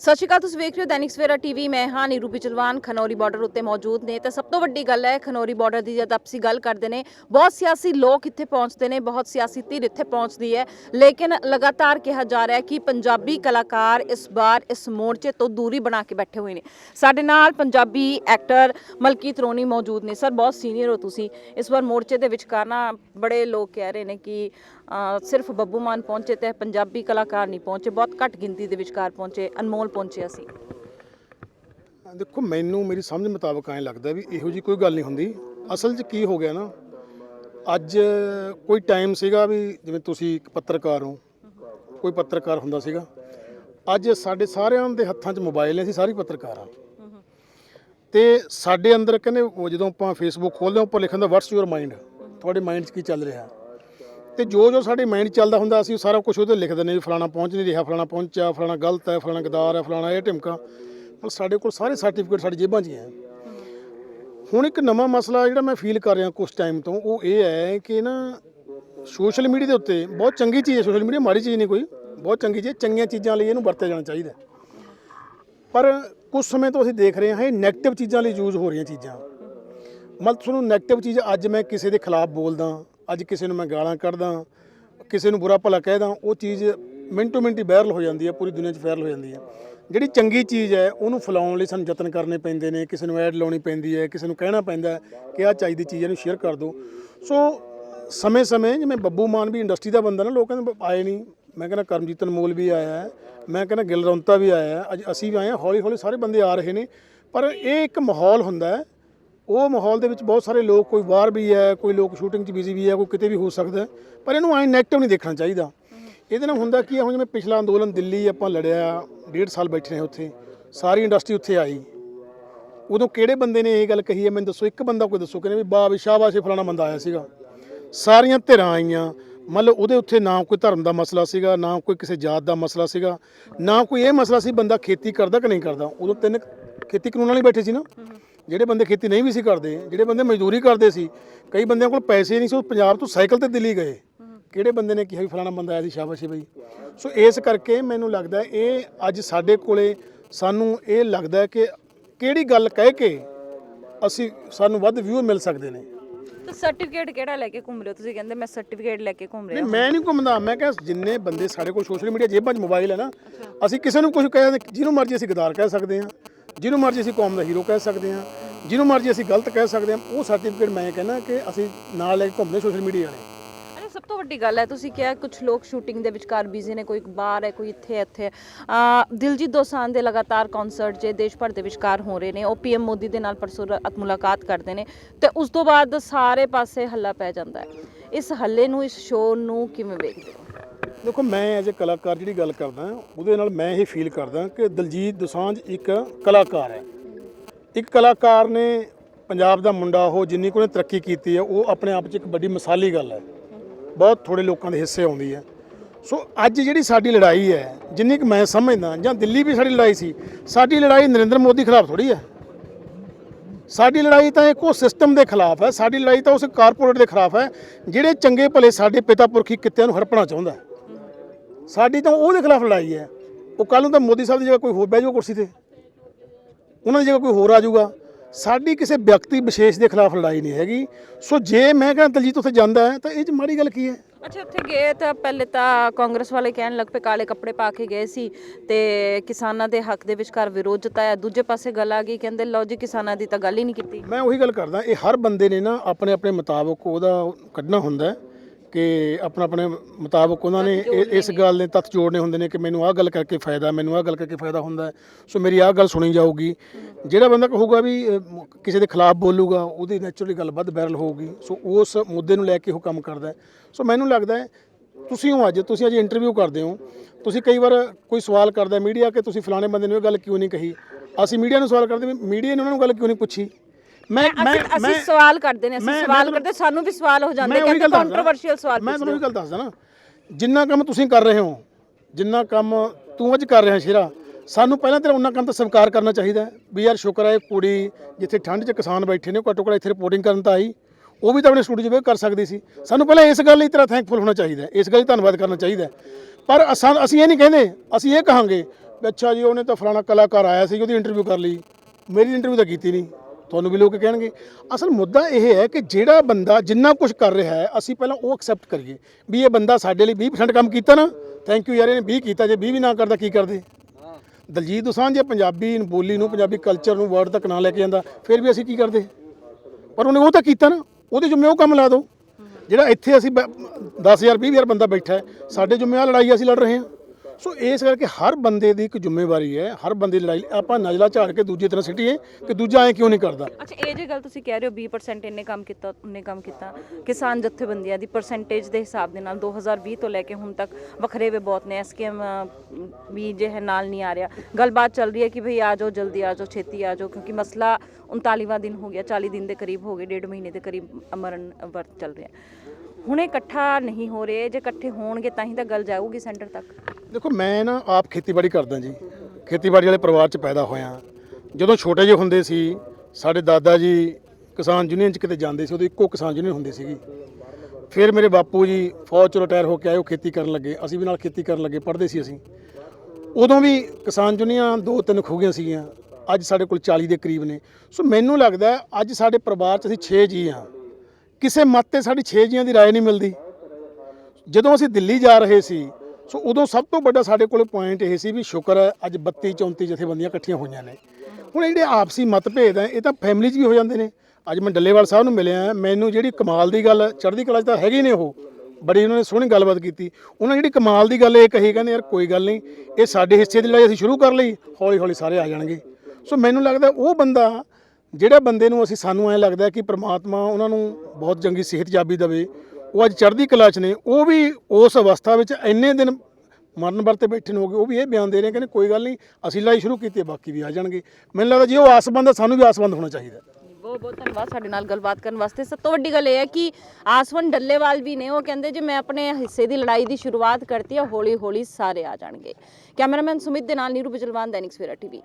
ਸਤਿ ਸ਼੍ਰੀ ਅਕਾਲ, ਤੁਸੀਂ ਵੇਖ ਰਹੇ ਹੋ ਦੈਨਿਕ ਸਵੇਰਾ ਟੀਵੀ। ਮੈਂ ਹਾਂ ਨੀਰੂ ਪਿਚਲਵਾਨ ਖਨੌਰੀ ਬਾਰਡਰ ਉੱਤੇ ਮੌਜੂਦ ਨੇ। ਤਾਂ ਸਭ ਤੋਂ ਵੱਡੀ ਗੱਲ ਹੈ, ਖਨੌਰੀ ਬਾਰਡਰ ਦੀ ਜਦ ਆਪਸੀ ਗੱਲ ਕਰਦੇ ਨੇ, ਬਹੁਤ ਸਿਆਸੀ ਲੋਕ ਇੱਥੇ ਪਹੁੰਚਦੇ ਨੇ, ਬਹੁਤ ਸਿਆਸੀ ਧਿਰ ਇੱਥੇ ਪਹੁੰਚਦੀ ਹੈ। ਲੇਕਿਨ ਲਗਾਤਾਰ ਕਿਹਾ ਜਾ ਰਿਹਾ ਹੈ ਕਿ ਪੰਜਾਬੀ ਕਲਾਕਾਰ ਇਸ ਵਾਰ ਇਸ ਮੋਰਚੇ ਤੋਂ ਦੂਰੀ ਬਣਾ ਕੇ ਬੈਠੇ ਹੋਏ ਨੇ। ਸਾਡੇ ਨਾਲ ਪੰਜਾਬੀ ਐਕਟਰ ਮਲਕੀਤ ਰੋਣੀ ਮੌਜੂਦ ਨੇ। ਸਰ, ਬਹੁਤ ਸੀਨੀਅਰ ਹੋ ਤੁਸੀਂ। ਇਸ ਵਾਰ ਮੋਰਚੇ ਦੇ ਵਿਚਕਾਰ ਨਾ ਬੜੇ ਲੋਕ ਕਹਿ ਰਹੇ ਨੇ ਕਿ ਸਿਰਫ ਬੱਬੂ ਮਾਨ ਪਹੁੰਚੇ ਤੇ ਪੰਜਾਬੀ ਕਲਾਕਾਰ ਨਹੀਂ ਪਹੁੰਚੇ, ਬਹੁਤ ਘੱਟ ਗਿਣਤੀ ਦੇ ਵਿਚਕਾਰ ਪਹੁੰਚੇ, ਅਨਮੋਲ ਪਹੁੰਚੇ ਅਸੀਂ ਦੇਖੋ, ਮੈਨੂੰ, ਮੇਰੀ ਸਮਝ ਮੁਤਾਬਕ ਐਂ ਲੱਗਦਾ ਵੀ ਇਹੋ ਜੀ ਕੋਈ ਗੱਲ ਨਹੀਂ ਹੁੰਦੀ। ਅਸਲ 'ਚ ਕੀ ਹੋ ਗਿਆ ਨਾ, ਅੱਜ ਕੋਈ ਟਾਈਮ ਸੀਗਾ ਵੀ ਜਿਵੇਂ ਤੁਸੀਂ ਇੱਕ ਪੱਤਰਕਾਰ ਹੋ, ਕੋਈ ਪੱਤਰਕਾਰ ਹੁੰਦਾ ਸੀਗਾ। ਅੱਜ ਸਾਡੇ ਸਾਰਿਆਂ ਦੇ ਹੱਥਾਂ 'ਚ ਮੋਬਾਈਲ ਨੇ ਅਸੀਂ ਸਾਰੇ ਪੱਤਰਕਾਰ ਆ ਤੇ ਸਾਡੇ ਅੰਦਰ ਕਹਿੰਦੇ ਜਦੋਂ ਆਪਾਂ ਫੇਸਬੁੱਕ ਖੋਲਦੇ ਹਾਂ, ਉੱਪਰ ਲਿਖਣ ਦਾ ਵਾਟਸ ਯੂਰ ਮਾਈਂਡ ਤੁਹਾਡੇ ਮਾਈਂਡ 'ਚ ਕੀ ਚੱਲ ਰਿਹਾ? ਤੇ ਜੋ ਜੋ ਸਾਡੇ ਮਾਈਂਡ ਚੱਲਦਾ ਹੁੰਦਾ ਅਸੀਂ ਸਾਰਾ ਕੁਝ ਉਹਦੇ ਲਿਖ ਦਿੰਦੇ ਵੀ ਫਲਾਣਾ ਪਹੁੰਚ ਨਹੀਂ ਰਿਹਾ, ਫਲਾਣਾ ਪਹੁੰਚਿਆ, ਫਲਾਣਾ ਗਲਤ ਹੈ, ਫਲਾਣਾ ਗਦਾਰ ਹੈ, ਫਲਾਣਾ ਇਹ ਢਿਮਕਾ। ਪਰ ਸਾਡੇ ਕੋਲ ਸਾਰੇ ਸਰਟੀਫਿਕੇਟ ਸਾਡੀ ਜੇਬਾਂ 'ਚ ਹੀ ਹੈ। ਹੁਣ ਇੱਕ ਨਵਾਂ ਮਸਲਾ ਜਿਹੜਾ ਮੈਂ ਫੀਲ ਕਰ ਰਿਹਾ ਕੁਝ ਟਾਈਮ ਤੋਂ, ਉਹ ਇਹ ਹੈ ਕਿ ਨਾ ਸੋਸ਼ਲ ਮੀਡੀਆ ਦੇ ਉੱਤੇ ਬਹੁਤ ਚੰਗੀ ਚੀਜ਼ ਹੈ ਸੋਸ਼ਲ ਮੀਡੀਆ ਮਾੜੀ ਚੀਜ਼ ਨਹੀਂ ਕੋਈ, ਬਹੁਤ ਚੰਗੀ ਚੀਜ਼ ਚੰਗੀਆਂ ਚੀਜ਼ਾਂ ਲਈ ਇਹਨੂੰ ਵਰਤਿਆ ਜਾਣਾ ਚਾਹੀਦਾ ਪਰ ਕੁਝ ਸਮੇਂ ਤੋਂ ਅਸੀਂ ਦੇਖ ਰਹੇ ਹਾਂ, ਇਹ 네ਗੇਟਿਵ ਚੀਜ਼ਾਂ ਲਈ ਯੂਜ਼ ਹੋ ਰਹੀਆਂ ਚੀਜ਼ਾਂ। ਮਤਲਬ ਤੁਹਾਨੂੰ 네ਗੇਟਿਵ ਚੀਜ਼ ਅੱਜ ਮੈਂ ਕਿਸੇ ਦੇ ਖਿਲਾਫ ਬੋਲਦਾ ਅੱਜ ਕਿਸੇ ਨੂੰ ਮੈਂ ਗਾਲਾਂ ਕੱਢਦਾ, ਕਿਸੇ ਨੂੰ ਬੁਰਾ ਭਲਾ ਕਹਿਦਾ, ਉਹ ਚੀਜ਼ ਮਿੰਟੋ ਮਿੰਟ ਹੀ ਵਾਇਰਲ ਹੋ ਜਾਂਦੀ ਹੈ, ਪੂਰੀ ਦੁਨੀਆ 'ਚ ਵਾਇਰਲ ਹੋ ਜਾਂਦੀ ਹੈ। ਜਿਹੜੀ ਚੰਗੀ ਚੀਜ਼ ਹੈ, ਉਹਨੂੰ ਫੈਲਾਉਣ ਲਈ ਸਾਨੂੰ ਯਤਨ ਕਰਨੇ ਪੈਂਦੇ ਨੇ, ਕਿਸੇ ਨੂੰ ਐਡ ਲਾਉਣੀ ਪੈਂਦੀ ਹੈ, ਕਿਸੇ ਨੂੰ ਕਹਿਣਾ ਪੈਂਦਾ ਕਿ ਆਹ ਚਾਹੀਦੀ ਚੀਜ਼ ਇਹਨੂੰ ਸ਼ੇਅਰ ਕਰ ਦਿਓ। ਸੋ ਸਮੇਂ-ਸਮੇਂ ਜਿਵੇਂ ਬੱਬੂ ਮਾਨ ਵੀ ਇੰਡਸਟਰੀ ਦਾ ਬੰਦਾ ਨਾ, ਲੋਕ ਕਹਿੰਦੇ ਆਏ ਨਹੀਂ। ਮੈਂ ਕਹਿੰਦਾ ਕਰਮਜੀਤ ਅਨਮੋਲ ਵੀ ਆਇਆ ਹੈ, ਮੈਂ ਕਹਿੰਦਾ ਗਿਲ ਰੌਂਤਾ ਵੀ ਆਇਆ ਅੱਜ ਅਸੀਂ ਵੀ ਆਏ ਹਾਂ ਹੌਲੀ ਹੌਲੀ ਸਾਰੇ ਬੰਦੇ ਆ ਰਹੇ ਨੇ। ਪਰ ਇਹ ਇੱਕ ਮਾਹੌਲ ਹੁੰਦਾ ਹੈ ਉਹ ਮਾਹੌਲ ਦੇ ਵਿੱਚ ਬਹੁਤ ਸਾਰੇ ਲੋਕ, ਕੋਈ ਬਾਹਰ ਵੀ ਹੈ, ਕੋਈ ਲੋਕ ਸ਼ੂਟਿੰਗ 'ਚ ਬਿਜ਼ੀ ਵੀ ਹੈ, ਕੋਈ ਕਿਤੇ ਵੀ ਹੋ ਸਕਦਾ ਪਰ ਇਹਨੂੰ ਐਂ ਨੈਗੇਟਿਵ ਨਹੀਂ ਦੇਖਣਾ ਚਾਹੀਦਾ। ਇਹਦੇ ਨਾਲ ਹੁੰਦਾ ਕੀ ਹੈ ਹੁਣ ਜਿਵੇਂ ਪਿਛਲਾ ਅੰਦੋਲਨ ਦਿੱਲੀ ਆਪਾਂ ਲੜਿਆ, ਡੇਢ ਸਾਲ ਬੈਠੇ ਰਹੇ ਉੱਥੇ, ਸਾਰੀ ਇੰਡਸਟਰੀ ਉੱਥੇ ਆਈ। ਉਦੋਂ ਕਿਹੜੇ ਬੰਦੇ ਨੇ ਇਹ ਗੱਲ ਕਹੀ ਹੈ, ਮੈਨੂੰ ਦੱਸੋ, ਇੱਕ ਬੰਦਾ ਕੋਈ ਦੱਸੋ ਕਹਿੰਦੇ ਵੀ ਬਾ ਵੀ ਸ਼ਾਬਾਸ਼, ਇਹ ਫਲਾਣਾ ਬੰਦਾ ਆਇਆ ਸੀਗਾ। ਸਾਰੀਆਂ ਧਿਰਾਂ ਆਈਆਂ ਮਤਲਬ ਉਹਦੇ ਉੱਥੇ ਨਾ ਕੋਈ ਧਰਮ ਦਾ ਮਸਲਾ ਸੀਗਾ, ਨਾ ਕੋਈ ਕਿਸੇ ਜਾਤ ਦਾ ਮਸਲਾ ਸੀਗਾ, ਨਾ ਕੋਈ ਇਹ ਮਸਲਾ ਸੀ ਬੰਦਾ ਖੇਤੀ ਕਰਦਾ ਕਿ ਨਹੀਂ ਕਰਦਾ। ਉਦੋਂ ਤਿੰਨ ਖੇਤੀ ਕਾਨੂੰਨ ਵਾਲੇ ਬੈਠੇ ਸੀ ਨਾ। ਜਿਹੜੇ ਬੰਦੇ ਖੇਤੀ ਨਹੀਂ ਵੀ ਸੀ ਕਰਦੇ ਜਿਹੜੇ ਬੰਦੇ ਮਜ਼ਦੂਰੀ ਕਰਦੇ ਸੀ ਕਈ ਬੰਦਿਆਂ ਕੋਲ ਪੈਸੇ ਨਹੀਂ ਸੀ ਉਹ ਪੰਜਾਬ ਤੋਂ ਸਾਈਕਲ ਤੇ ਦਿੱਲੀ ਗਏ। ਕਿਹੜੇ ਬੰਦੇ ਨੇ ਕਿਹਾ ਵੀ ਫਲਾਣਾ ਬੰਦਾ ਆਇਆ ਸੀ ਸ਼ਾਬਾਸ਼ ਏ ਬਈ? ਸੋ ਇਸ ਕਰਕੇ ਮੈਨੂੰ ਲੱਗਦਾ ਹੈ ਇਹ ਅੱਜ ਸਾਡੇ ਕੋਲੇ ਸਾਨੂੰ ਇਹ ਲੱਗਦਾ ਹੈ ਕਿ ਕਿਹੜੀ ਗੱਲ ਕਹਿ ਕੇ ਅਸੀਂ ਸਾਨੂੰ ਵੱਧ ਵਿਊ ਮਿਲ ਸਕਦੇ ਨੇ। ਤਾਂ ਸਰਟੀਫਿਕੇਟ ਕਿਹੜਾ ਲੈ ਕੇ ਘੁੰਮ ਰਹੇ ਹੋ? ਤੁਸੀਂ ਕਹਿੰਦੇ ਮੈਂ ਸਰਟੀਫਿਕੇਟ ਲੈ ਕੇ ਘੁੰਮ ਰਿਹਾ ਨਹੀਂ ਮੈਂ ਨਹੀਂ ਘੁੰਮਦਾ ਮੈਂ ਕਿਹਾ ਜਿੰਨੇ ਬੰਦੇ ਸਾਡੇ ਕੋਲ ਸੋਸ਼ਲ ਮੀਡੀਆ ਜੇਬਾਂ 'ਚ ਮੋਬਾਈਲ ਹੈ ਨਾ ਅਸੀਂ ਕਿਸੇ ਨੂੰ ਕੁਝ ਕਹਿ ਜਿਹਨੂੰ ਮਰਜ਼ੀ ਅਸੀਂ ਗਦਾਰ ਕਹਿ ਸਕਦੇ ਹਾਂ। ਜਿਹਨੂੰ ਮਰਜ਼ੀ ਅਸੀਂ ਕੌਮ ਦਾ ਹੀਰੋ ਕਹਿ ਸਕਦੇ ਹਾਂ, ਜਿਹਨੂੰ ਮਰਜ਼ੀ ਅਸੀਂ ਗਲਤ ਕਹਿ ਸਕਦੇ ਹਾਂ, ਉਹ ਸਰਟੀਫਿਕੇਟ ਮੈਂ ਕਹਿੰਦਾ ਕਿ ਅਸੀਂ ਨਾਲ ਲੈ ਕੇ ਘੁੰਮਦੇ ਸੋਸ਼ਲ ਮੀਡੀਆ ਵਾਲੇ। ਅਰੇ ਸਭ ਤੋਂ ਵੱਡੀ ਗੱਲ ਹੈ, ਤੁਸੀਂ ਕਿਹਾ ਕੁਝ ਲੋਕ ਸ਼ੂਟਿੰਗ ਦੇ ਵਿਚਕਾਰ ਬਿਜ਼ੀ ਨੇ, ਕੋਈ ਬਾਹਰ ਹੈ, ਕੋਈ ਇੱਥੇ ਇੱਥੇ ਹੈ। ਦਿਲਜੀਤ ਦੋਸਾਂਝ ਦੇ ਲਗਾਤਾਰ ਕਨਸਰਟ ਜੇ ਦੇਸ਼ ਭਰ ਦੇ ਵਿਚਕਾਰ ਹੋ ਰਹੇ ਨੇ, ਉਹ ਪੀਐਮ ਮੋਦੀ ਦੇ ਨਾਲ ਪਰਸੋਂ ਰਾਤ ਮੁਲਾਕਾਤ ਕਰਦੇ ਨੇ ਤੇ ਉਸ ਤੋਂ ਬਾਅਦ ਸਾਰੇ ਪਾਸੇ ਹੱਲਾ ਪੈ ਜਾਂਦਾ ਹੈ। ਇਸ ਹੱਲੇ ਨੂੰ, ਇਸ ਸ਼ੋਅ ਨੂੰ ਕਿਵੇਂ ਵੇਖਦੇ ਹੋ? ਦੇਖੋ, ਮੈਂ ਐਜ਼ ਅ ਕਲਾਕਾਰ ਜਿਹੜੀ ਗੱਲ ਕਰਦਾ, ਉਹਦੇ ਨਾਲ ਮੈਂ ਇਹ ਫੀਲ ਕਰਦਾ ਕਿ ਦਲਜੀਤ ਦੋਸਾਂਝ ਇੱਕ ਕਲਾਕਾਰ ਹੈ। ਇੱਕ ਕਲਾਕਾਰ ਨੇ ਪੰਜਾਬ ਦਾ ਮੁੰਡਾ, ਉਹ ਜਿੰਨੀ ਕੁ ਉਹਨੇ ਤਰੱਕੀ ਕੀਤੀ ਹੈ, ਉਹ ਆਪਣੇ ਆਪ 'ਚ ਇੱਕ ਵੱਡੀ ਮਿਸਾਲੀ ਗੱਲ ਹੈ। ਬਹੁਤ ਥੋੜੇ ਲੋਕਾਂ ਦੇ ਹਿੱਸੇ ਆਉਂਦੀ ਹੈ। ਸੋ ਅੱਜ ਜਿਹੜੀ ਸਾਡੀ ਲੜਾਈ ਹੈ, ਜਿੰਨੀ ਕੁ ਮੈਂ ਸਮਝਦਾ, ਜਾਂ ਦਿੱਲੀ ਵੀ ਸਾਡੀ ਲੜਾਈ ਸੀ, ਸਾਡੀ ਲੜਾਈ ਨਰਿੰਦਰ ਮੋਦੀ ਖਿਲਾਫ ਥੋੜੀ ਹੈ। ਸਾਡੀ ਲੜਾਈ ਤਾਂ ਇੱਕੋ ਸਿਸਟਮ ਦੇ ਖਿਲਾਫ ਹੈ, ਸਾਡੀ ਲੜਾਈ ਤਾਂ ਉਸ ਕਾਰਪੋਰੇਟ ਦੇ ਖਿਲਾਫ ਹੈ, ਜਿਹੜੇ ਚੰਗੇ ਭਲੇ ਸਾਡੇ ਪਿਤਾ ਪੁਰਖੀ ਕਿੱਤਿਆਂ ਨੂੰ ਹੜਪਣਾ ਚਾਹੁੰਦਾ ਹੈ। ਸਾਡੀ ਤਾਂ ਉਹਦੇ ਖਿਲਾਫ ਲੜਾਈ ਹੈ। ਉਹ ਕੱਲ ਨੂੰ ਤਾਂ ਮੋਦੀ ਸਾਹਿਬ ਦੀ ਜਗ੍ਹਾ ਕੋਈ ਹੋਰ ਬਹਿ ਜਾਊਗਾ ਕੁਰਸੀ ਤੇ। ਉਹਨਾਂ ਦੀ ਜਗ੍ਹਾ ਕੋਈ ਹੋਰ ਆ ਜਾਊਗਾ। ਸਾਡੀ ਕਿਸੇ ਵਿਅਕਤੀ ਵਿਸ਼ੇਸ਼ ਦੇ ਖਿਲਾਫ ਲੜਾਈ ਨਹੀਂ ਹੈਗੀ। ਸੋ ਜੇ ਮੈਂ ਕਹਿੰਦਾ ਦਲਜੀਤ ਉੱਥੇ ਜਾਂਦਾ ਹੈ ਤਾਂ ਇਹ ਚ ਮਾੜੀ ਗੱਲ ਕੀ ਹੈ? ਅੱਛਾ ਉੱਥੇ ਗਏ ਤਾਂ ਪਹਿਲੇ ਤਾਂ ਕਾਂਗਰਸ ਵਾਲੇ ਕਹਿਣ ਲੱਗ ਪਏ ਕਾਲੇ ਕੱਪੜੇ ਪਾ ਕੇ ਗਏ ਸੀ ਤੇ ਕਿਸਾਨਾਂ ਦੇ ਹੱਕ ਦੇ ਵਿਚਕਾਰ ਵਿਰੋਧ ਜਤਾਇਆ ਦੂਜੇ ਪਾਸੇ ਗੱਲ ਆ ਗਈ ਕਹਿੰਦੇ ਲਓ ਜੀ ਕਿਸਾਨਾਂ ਦੀ ਤਾਂ ਗੱਲ ਹੀ ਨਹੀਂ ਕੀਤੀ। ਮੈਂ ਉਹੀ ਗੱਲ ਕਰਦਾ ਇਹ ਹਰ ਬੰਦੇ ਨੇ ਨਾ ਆਪਣੇ ਆਪਣੇ ਮੁਤਾਬਕ ਉਹਦਾ ਕੱਢਣਾ ਹੁੰਦਾ ਹੈ। ਕਿ ਆਪਣਾ ਆਪਣੇ ਮੁਤਾਬਕ ਉਹਨਾਂ ਨੇ ਇਹ- ਇਸ ਗੱਲ ਨੇ ਤੱਥ ਜੋੜਨੇ ਹੁੰਦੇ ਨੇ ਕਿ ਮੈਨੂੰ ਆਹ ਗੱਲ ਕਰਕੇ ਫਾਇਦਾ ਮੈਨੂੰ ਆਹ ਗੱਲ ਕਰਕੇ ਫਾਇਦਾ ਹੁੰਦਾ ਹੈ। ਸੋ ਮੇਰੀ ਆਹ ਗੱਲ ਸੁਣੀ ਜਾਊਗੀ। ਜਿਹੜਾ ਬੰਦਾ ਕਹੂਗਾ ਵੀ ਅਹ, ਮ- ਕਿਸੇ ਦੇ ਖਿਲਾਫ ਬੋਲੂਗਾ ਉਹਦੀ ਨੈਚੁਰਲੀ ਗੱਲ ਵੱਧ ਵਾਇਰਲ ਹੋਊਗੀ। ਸੋ ਉਸ ਮੁੱਦੇ ਨੂੰ ਲੈ ਕੇ ਉਹ ਕੰਮ ਕਰਦਾ ਹੈ। ਸੋ ਮੈਨੂੰ ਲੱਗਦਾ ਹੈ ਤੁਸੀਂ ਹੋ ਅੱਜ ਤੁਸੀਂ ਅੱਜ ਇੰਟਰਵਿਊ ਕਰਦੇ ਹੋ। ਤੁਸੀਂ ਕਈ ਵਾਰ ਕੋਈ ਸਵਾਲ ਕਰਦਾ ਮੀਡੀਆ ਕਿ ਤੁਸੀਂ ਫਲਾਣੇ ਬੰਦੇ ਨੂੰ ਇਹ ਗੱਲ ਕਿਉਂ ਨਹੀਂ ਕਹੀ? ਅਸੀਂ ਮੀਡੀਆ ਨੂੰ ਸਵਾਲ ਕਰਦੇ ਵੀ ਮੀਡੀਆ ਨੇ ਉਹਨਾਂ ਨੂੰ ਗੱਲ ਕਿਉਂ ਨਹੀਂ ਪੁੱਛੀ? ਮੈਂ ਮੈਂ ਅਸੀਂ ਸਵਾਲ ਕਰਦੇ ਨੇ ਅਸੀਂ ਸਵਾਲ ਕਰਦੇ ਸਾਨੂੰ ਵੀ ਸਵਾਲ ਹੋ ਜਾਂਦੇ ਦੱਸਦਾ। ਕੰਟਰੋਵਰਸ਼ੀਅਲ ਸਵਾਲ ਮੈਂ ਤੁਹਾਨੂੰ ਇਹ ਗੱਲ ਦੱਸਦਾ ਨਾ। ਜਿੰਨਾ ਕੰਮ ਤੁਸੀਂ ਕਰ ਰਹੇ ਹੋ ਜਿੰਨਾ ਕੰਮ ਤੂੰ ਅੱਜ ਕਰ ਰਿਹਾ ਸ਼ੇਰਾ ਸਾਨੂੰ ਪਹਿਲਾਂ ਤੇਰਾ ਉਹਨਾਂ ਕੰਮ ਤਾਂ ਸਵੀਕਾਰ ਕਰਨਾ ਚਾਹੀਦਾ ਵੀ ਯਾਰ ਸ਼ੁਕਰ ਹੈ ਕੁੜੀ ਜਿੱਥੇ ਠੰਡ 'ਚ ਕਿਸਾਨ ਬੈਠੇ ਨੇ ਉਹ ਘੱਟੋ ਘੱਟ ਇੱਥੇ ਰਿਪੋਰਟਿੰਗ ਕਰਨ ਤਾਂ ਆਈ। ਉਹ ਵੀ ਤਾਂ ਆਪਣੇ ਸਟੂਡੀਓ 'ਚ ਕੇ ਕਰ ਸਕਦੀ ਸੀ। ਸਾਨੂੰ ਪਹਿਲਾਂ ਇਸ ਗੱਲ ਲਈ ਤੇਰਾ ਥੈਂਕਫੁਲ ਹੋਣਾ ਚਾਹੀਦਾ ਇਸ ਗੱਲ ਲਈ ਧੰਨਵਾਦ ਕਰਨਾ ਚਾਹੀਦਾ। ਪਰ ਅਸਾਂ ਅਸੀਂ ਇਹ ਨਹੀਂ ਕਹਿੰਦੇ ਅਸੀਂ ਇਹ ਕਹਾਂਗੇ ਵੀ ਅੱਛਾ ਜੀ ਉਹਨੇ ਤਾਂ ਫਲਾਣਾ ਕਲਾਕਾਰ ਆਇਆ ਸੀ ਉਹਦੀ ਇੰਟਰਵਿਊ ਕਰ ਲਈ। ਮੇਰੀ ਇੰਟਰਵਿਊ ਤਾਂ ਕੀਤੀ ਨਹੀਂ। ਤੁਹਾਨੂੰ ਵੀ ਲੋਕ ਕਹਿਣਗੇ। ਅਸਲ ਮੁੱਦਾ ਇਹ ਹੈ ਕਿ ਜਿਹੜਾ ਬੰਦਾ ਜਿੰਨਾ ਕੁਝ ਕਰ ਰਿਹਾ ਹੈ, ਅਸੀਂ ਪਹਿਲਾਂ ਉਹ ਐਕਸੈਪਟ ਕਰੀਏ ਵੀ ਇਹ ਬੰਦਾ ਸਾਡੇ ਲਈ 20% ਕੰਮ ਕੀਤਾ ਨਾ ਥੈਂਕ ਯੂ ਯਾਰ, ਇਹਨੇ 20 ਕੀਤਾ, ਜੇ 20 ਵੀ ਨਾ ਕਰਦਾ ਕੀ ਕਰਦੇ? ਦਲਜੀਤ ਦੋਸਾਂਝ ਜੇ ਪੰਜਾਬੀ ਬੋਲੀ ਨੂੰ, ਪੰਜਾਬੀ ਕਲਚਰ ਨੂੰ ਵਰਡ ਤੱਕ ਨਾ ਲੈ ਕੇ ਜਾਂਦਾ, ਫਿਰ ਵੀ ਅਸੀਂ ਕੀ ਕਰਦੇ? ਪਰ ਉਹਨੇ ਉਹ ਤਾਂ ਕੀਤਾ ਨਾ, ਉਹਦੇ ਜੁਮੇ ਉਹ ਕੰਮ ਲਾ ਦਿਓ ਜਿਹੜਾ ਇੱਥੇ ਅਸੀਂ 10000 20000 ਬੰਦਾ ਬੈਠਾ ਹੈ, ਸਾਡੇ ਜੁਮੇ ਆ ਲੜਾਈ ਅਸੀਂ ਲੜ ਰਹੇ ਹਾਂ। ਸੋ ਇਸ ਕਰਕੇ ਹਰ ਬੰਦੇ ਦੀ ਇੱਕ ਜ਼ਿੰਮੇਵਾਰੀ ਹੈ, ਹਰ ਬੰਦੇ ਦੀ ਲੜਾਈ। ਆਪਾਂ ਨਜ਼ਲਾ ਝਾੜ ਕੇ ਦੂਜੀ ਤਰ੍ਹਾਂ ਸਿੱਟੀਏ ਕਿ ਦੂਜਾ ਐ ਕਿਉਂ ਨਹੀਂ ਕਰਦਾ? ਅੱਛਾ, ਇਹ ਜੇ ਗੱਲ ਤੁਸੀਂ ਕਹਿ ਰਹੇ ਹੋ 20% ਇੰਨੇ ਕੰਮ ਕੀਤਾ, ਉਹਨੇ ਕੰਮ ਕੀਤਾ। ਕਿਸਾਨ ਜਥੇਬੰਦੀਆਂ ਦੀ ਪਰਸੈਂਟੇਜ ਦੇ ਹਿਸਾਬ ਦੇ ਨਾਲ 2020 ਤੋਂ ਲੈ ਕੇ ਹੁਣ ਤੱਕ ਵੱਖਰੇ ਵੇ ਬਹੁਤ ਨੇ। ਐਸਕੇਐਮ ਵੀ ਜੇ ਹੈ, ਨਾਲ ਨਹੀਂ ਆ ਰਿਹਾ। ਗੱਲਬਾਤ ਚੱਲ ਰਹੀ ਹੈ ਕਿ ਭਈ ਆ ਜਾਓ, ਜਲਦੀ ਆ ਜਾਓ, ਛੇਤੀ ਆ ਜਾਓ, ਕਿਉਂਕਿ ਮਸਲਾ 39ਵਾਂ ਦਿਨ ਹੋ ਗਿਆ 40 ਦਿਨ ਦੇ ਕਰੀਬ ਹੋ ਗਏ, ਡੇਢ ਮਹੀਨੇ ਦੇ ਕਰੀਬ ਅਮਰਨ ਵਰਤ ਚੱਲ ਰਿਹਾ। ਹੁਣੇ ਇਕੱਠਾ ਨਹੀਂ ਹੋ ਰਹੇ, ਜੇ ਇਕੱਠੇ ਹੋਣਗੇ ਤਾਂ ਹੀ ਤਾਂ ਗੱਲ ਜਾਊਗੀ ਸੈਂਟਰ ਤੱਕ। ਦੇਖੋ, ਮੈਂ ਨਾ ਆਪ ਖੇਤੀਬਾੜੀ ਕਰਦਾ ਜੀ। ਖੇਤੀਬਾੜੀ ਵਾਲੇ ਪਰਿਵਾਰ 'ਚ ਪੈਦਾ ਹੋਇਆ। ਜਦੋਂ ਛੋਟੇ ਜਿਹੇ ਹੁੰਦੇ ਸੀ, ਸਾਡੇ ਦਾਦਾ ਜੀ ਕਿਸਾਨ ਯੂਨੀਅਨ 'ਚ ਕਿਤੇ ਜਾਂਦੇ ਸੀ, ਉਦੋਂ ਇੱਕੋ ਕਿਸਾਨ ਯੂਨੀਅਨ ਹੁੰਦੀ ਸੀਗੀ। ਫਿਰ ਮੇਰੇ ਬਾਪੂ ਜੀ ਫੌਜ 'ਚੋਂ ਰਿਟਾਇਰ ਹੋ ਕੇ ਆਏ, ਉਹ ਖੇਤੀ ਕਰਨ ਲੱਗੇ। ਅਸੀਂ ਵੀ ਨਾਲ ਖੇਤੀ ਕਰਨ ਲੱਗੇ, ਪੜ੍ਹਦੇ ਸੀ ਅਸੀਂ। ਉਦੋਂ ਵੀ ਕਿਸਾਨ ਯੂਨੀਅਨ ਦੋ ਤਿੰਨ ਖੋ ਸੀਗੀਆਂ। ਅੱਜ ਸਾਡੇ ਕੋਲ 40 ਦੇ ਕਰੀਬ ਨੇ। ਸੋ ਮੈਨੂੰ ਲੱਗਦਾ ਹੈ, ਅੱਜ ਸਾਡੇ ਪਰਿਵਾਰ 'ਚ ਅਸੀਂ 6 ਜੀ ਹਾਂ। ਕਿਸੇ ਮਤ ਤੇ ਸਾਡੀ 6 ਜੀਆਂ ਦੀ رائے ਨਹੀਂ ਮਿਲਦੀ ਜਦੋਂ ਅਸੀਂ ਦਿੱਲੀ ਜਾ ਰਹੇ ਸੀ ਸੋ ਉਦੋਂ ਸਭ ਤੋਂ ਵੱਡਾ ਸਾਡੇ ਕੋਲ ਪੁਆਇੰਟ ਇਹ ਸੀ ਵੀ ਸ਼ੁਕਰ ਹੈ ਅੱਜ 32 34 ਜਥੇਬੰਦੀਆਂ ਇਕੱਠੀਆਂ ਹੋਈਆਂ ਨੇ ਹੁਣ ਇਹ ਜਿਹੜੇ ਆਪਸੀ ਮਤਭੇਦ ਹੈ ਇਹ ਤਾਂ ਫੈਮਿਲੀ 'ਚ ਵੀ ਹੋ ਜਾਂਦੇ ਨੇ ਅੱਜ ਮੈਂ ਡੱਲੇਵਾਲ ਸਾਹਿਬ ਨੂੰ ਮਿਲਿਆ ਮੈਨੂੰ ਜਿਹੜੀ ਕਮਾਲ ਦੀ ਗੱਲ ਚੜ੍ਹਦੀ ਕਲਾ 'ਚ ਤਾਂ ਹੈਗੀ ਨੇ ਉਹ ਬੜੀ ਉਹਨਾਂ ਨੇ ਸੋਹਣੀ ਗੱਲਬਾਤ ਕੀਤੀ ਉਹਨਾਂ ਜਿਹੜੀ ਕਮਾਲ ਦੀ ਗੱਲ ਇਹ ਕਹੀ ਕਹਿੰਦੇ ਯਾਰ ਕੋਈ ਗੱਲ ਨਹੀਂ ਇਹ ਸਾਡੇ ਹਿੱਸੇ ਦੀ ਲੜਾਈ ਅਸੀਂ ਸ਼ੁਰੂ ਕਰ ਲਈ ਹੌਲੀ ਹੌਲੀ ਸਾਰੇ ਆ ਜਾਣਗੇ ਸੋ ਮੈਨੂੰ ਲੱਗਦਾ ਉਹ ਬੰਦਾ ਜਿਹੜੇ ਬੰਦੇ ਨੂੰ ਅਸੀਂ ਸਾਨੂੰ ਐ ਲੱਗਦਾ ਕਿ ਪ੍ਰਮਾਤਮਾ ਉਹਨਾਂ ਨੂੰ ਬਹੁਤ ਚੰਗੀ ਸਿਹਤ ਜਾਬੀ ਦੇਵੇ, ਉਹ ਅੱਜ ਚੜ੍ਹਦੀ ਕਲਾ 'ਚ ਨੇ, ਉਹ ਵੀ ਉਸ ਅਵਸਥਾ ਵਿੱਚ ਇੰਨੇ ਦਿਨ ਮਰਨ ਵਰਤੇ ਬੈਠੇ ਨੇ ਹੋ ਗਏ ਉਹ ਵੀ ਇਹ ਬਿਆਨ ਦੇ ਰਹੇ ਕਹਿੰਦੇ ਕੋਈ ਗੱਲ ਨਹੀਂ, ਅਸੀਂ ਲੜਾਈ ਸ਼ੁਰੂ ਕੀਤੀ ਹੈ, ਬਾਕੀ ਵੀ ਆ ਜਾਣਗੇ। ਮੈਨੂੰ ਲੱਗਦਾ ਜੇ ਉਹ ਆਸਬੰਦ ਹੈ ਸਾਨੂੰ ਵੀ ਆਸਬੰਦ ਹੋਣਾ ਚਾਹੀਦਾ। ਬਹੁਤ ਬਹੁਤ ਧੰਨਵਾਦ ਸਾਡੇ ਨਾਲ ਗੱਲਬਾਤ ਕਰਨ ਵਾਸਤੇ। ਸਭ ਤੋਂ ਵੱਡੀ ਗੱਲ ਇਹ ਹੈ ਕਿ ਆਸਵਨ ਡੱਲੇਵਾਲ ਵੀ ਨੇ, ਉਹ ਕਹਿੰਦੇ ਜੇ ਮੈਂ ਆਪਣੇ ਹਿੱਸੇ ਦੀ ਲੜਾਈ ਦੀ ਸ਼ੁਰੂਆਤ ਕਰਤੀ ਹੈ ਹੌਲੀ ਹੌਲੀ ਸਾਰੇ ਆ ਜਾਣਗੇ। ਕੈਮਰਾਮੈਨ ਸੁਮਿਤ ਦੇ ਨਾਲ ਨੀਰੂ ਬਜਲਵਾਨ, ਦੈਨਿਕ ਸਵੇਰਾ ਟੀਵੀ।